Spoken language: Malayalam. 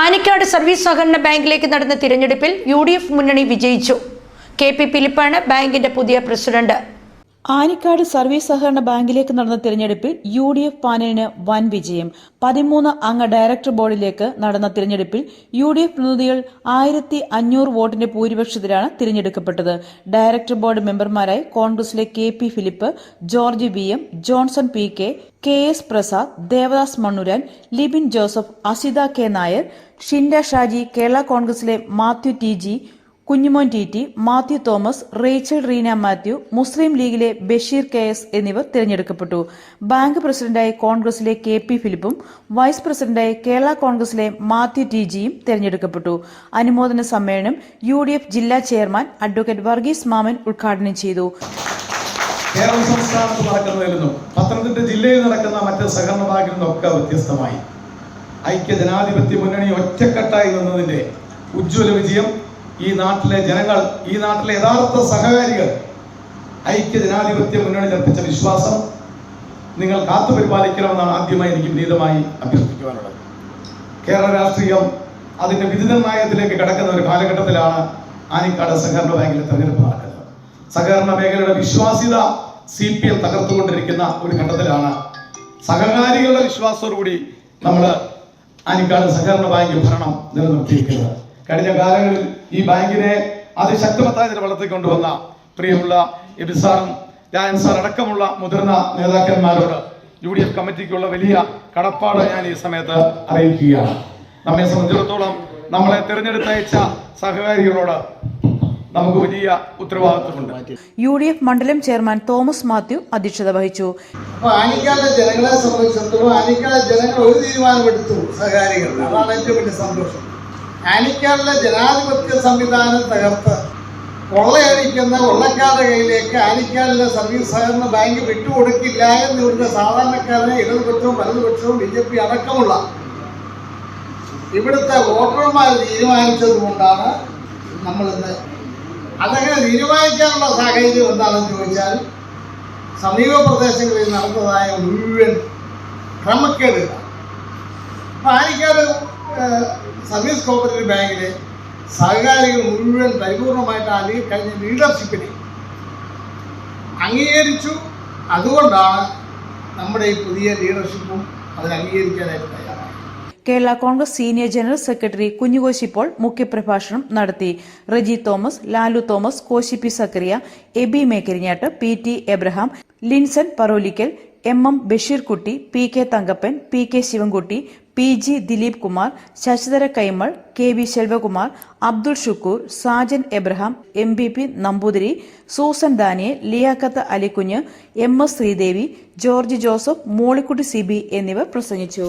ആനിക്കാട് സർവീസ് സഹകരണ ബാങ്കിലേക്ക് നടന്ന തിരഞ്ഞെടുപ്പിൽ യു മുന്നണി വിജയിച്ചു. കെ പി ഫിലിപ്പാണ് ബാങ്കിന്റെ പുതിയ പ്രസിഡന്റ്. ആനിക്കാട് സർവീസ് സഹകരണ ബാങ്കിലേക്ക് നടന്ന തിരഞ്ഞെടുപ്പിൽ യു ഡി എഫ് പാനലിന് വൻ വിജയം. പതിമൂന്ന് അംഗ ഡയറക്ടർ ബോർഡിലേക്ക് നടന്ന തിരഞ്ഞെടുപ്പിൽ യു ഡി എഫ് പ്രതിനിധികൾ ആയിരത്തി അഞ്ഞൂറ് വോട്ടിന്റെ ഭൂരിപക്ഷത്തിലാണ് തിരഞ്ഞെടുക്കപ്പെട്ടത്. ഡയറക്ടർ ബോർഡ് മെമ്പർമാരായി കോൺഗ്രസിലെ K P Philip George V M Johnson P K K S Prasad Devadas Mannuran Libin Joseph Asitha K Nair Shinda Shaji Kerala കോൺഗ്രസിലെ Mathew T G Kunjumon T T Mathew Thomas Rachel Reena Mathew Muslim ലീഗിലെ ബഷീർ കെ എസ് എന്നിവർ തിരഞ്ഞെടുക്കപ്പെട്ടു. ബാങ്ക് പ്രസിഡന്റായി കോൺഗ്രസിലെ കെ പി ഫിലിപ്പും വൈസ് പ്രസിഡന്റായി കേരള കോൺഗ്രസിലെ മാത്യു ടി ജിയും തിരഞ്ഞെടുക്കപ്പെട്ടു. അനുമോദന സമ്മേളനം യു ഡി എഫ് ജില്ലാ ചെയർമാൻ അഡ്വക്കേറ്റ് വർഗീസ് മാമൻ ഉദ്ഘാടനം ചെയ്തു. കേരള സംസ്ഥാനത്ത് നടക്കുന്നതിലും പത്തനംതിട്ട ജില്ലയിൽ നടക്കുന്ന മറ്റ് സഹകരണ ബാങ്കിൽ വ്യത്യസ്തമായി. ഐക്യ ജനാധിപത്യ മുന്നണി ഒറ്റക്കെട്ടായി നിന്നതിന്റെ ഉജ്ജ്വല വിജയം ഈ നാട്ടിലെ ജനങ്ങൾ ഈ നാട്ടിലെ യഥാർത്ഥ സഹകാരികൾ ഐക്യ ജനാധിപത്യ മുന്നണി അർപ്പിച്ച വിശ്വാസം നിങ്ങൾ കാത്തു കാത്തുപരിപാലിക്കണമെന്നാണ് ആദ്യമായി എനിക്ക് വിനീതമായി അഭ്യർത്ഥിക്കുവാനുള്ളത്. കേരള രാഷ്ട്രീയം അതിന്റെ വിധി നിർണായകത്തിലേക്ക് കടക്കുന്ന ഒരു കാലഘട്ടത്തിലാണ് ആനിക്കാട് സഹകരണ ബാങ്കിലെ തെരഞ്ഞെടുപ്പ് നടക്കുന്നത്. സഹകരണ മേഖലയുടെ വിശ്വാസ്യത സി പി എം തകർത്തുകൊണ്ടിരിക്കുന്ന ഒരു ഘട്ടത്തിലാണ് സഹകാരികളുടെ വിശ്വാസത്തോടുകൂടി നമ്മൾ ആനിക്കാട് സഹകരണ ബാങ്ക് ഭരണം നിലനിർത്തിയിരിക്കുന്നത്. കഴിഞ്ഞ കാലങ്ങളിൽ ഈ ബാങ്കിനെ അതിശക്തമത്തായ നില കൊണ്ടുവന്ന പ്രിയമുള്ള എബിസാറും രായൻ സാർ അടക്കമുള്ള മുതിർന്ന നേതാക്കന്മാരോട് യു ഡി എഫ് കമ്മിറ്റിക്കുള്ള വലിയ കടപ്പാട് ഞാൻ ഈ സമയത്ത് അറിയിക്കുകയാണ്. നമ്മെ സംബന്ധിച്ചിടത്തോളം നമ്മളെ തിരഞ്ഞെടുത്തയച്ച സഹകാരികളോട് നമുക്ക് വലിയ ഉത്തരവാദിത്വമുണ്ട്. യു ഡി എഫ് മണ്ഡലം ചെയർമാൻ തോമസ് മാത്യു അധ്യക്ഷത വഹിച്ചു. അപ്പൊ ആനിക്കാട് ജനങ്ങളെ സംബന്ധിച്ചിടത്തോളം ആനിക്കാട് ജനങ്ങൾ ഒരു തീരുമാനമെടുത്തു സഹകാരികൾ. അതാണ് ഏറ്റവും വലിയ സന്തോഷം. ആനിക്കാടിലെ ജനാധിപത്യ സംവിധാനം തകർത്ത് കൊള്ളയടിക്കുന്ന കൊള്ളക്കാരുടെ കയ്യിലേക്ക് ആലിക്കാടിലെ സർവീസ് സഹകരണ ബാങ്ക് വിട്ടുകൊടുക്കില്ല എന്ന് ഇവിടുത്തെ സാധാരണക്കാരനെ ഇടതുപക്ഷവും വലതുപക്ഷവും ബി ജെ പി അടക്കമുള്ള ഇവിടുത്തെ വോട്ടർമാർ തീരുമാനിച്ചത് കൊണ്ടാണ് നമ്മളിന്ന് അതങ്ങനെ തീരുമാനിക്കാനുള്ള സാഹചര്യം എന്താണെന്ന് ചോദിച്ചാൽ സമീപ പ്രദേശങ്ങളിൽ നടന്നതായ മുഴുവൻ ക്രമക്കേടുകൾ അപ്പം ആനിക്കാട് ഏഹ്, സർവീസ് കോപ്പറേറ്റീവ് ബാങ്കിലെ സഹകാരികൾ മുഴുവൻ പരിപൂർണമായിട്ട് അല്ലെങ്കിൽ കഴിഞ്ഞ ലീഡർഷിപ്പിനെ അംഗീകരിച്ചു. അതുകൊണ്ടാണ് നമ്മുടെ ഈ പുതിയ ലീഡർഷിപ്പും അതിന് അംഗീകരിക്കാനായിട്ട് Kerala Congress senior general secretary Kunjukoshy Paul മുഖ്യപ്രഭാഷണം നടത്തി. Reji Thomas Lalu Thomas Koshy P Zachariah Aby Mekkarinjattu P T Abraham Linson Parolickal M M Basheerkutty P K Thankappan P K Sivankutty P G Dileep Kumar Sasidhara Kaimal K V Selvakumar Abdul Shukkur Sajan Abraham M B P Namboothiri Susan Daniel Liaquat Alikunju M S Sreedevi George Joseph Mollykutty Siby എന്നിവർ പ്രസംഗിച്ചു.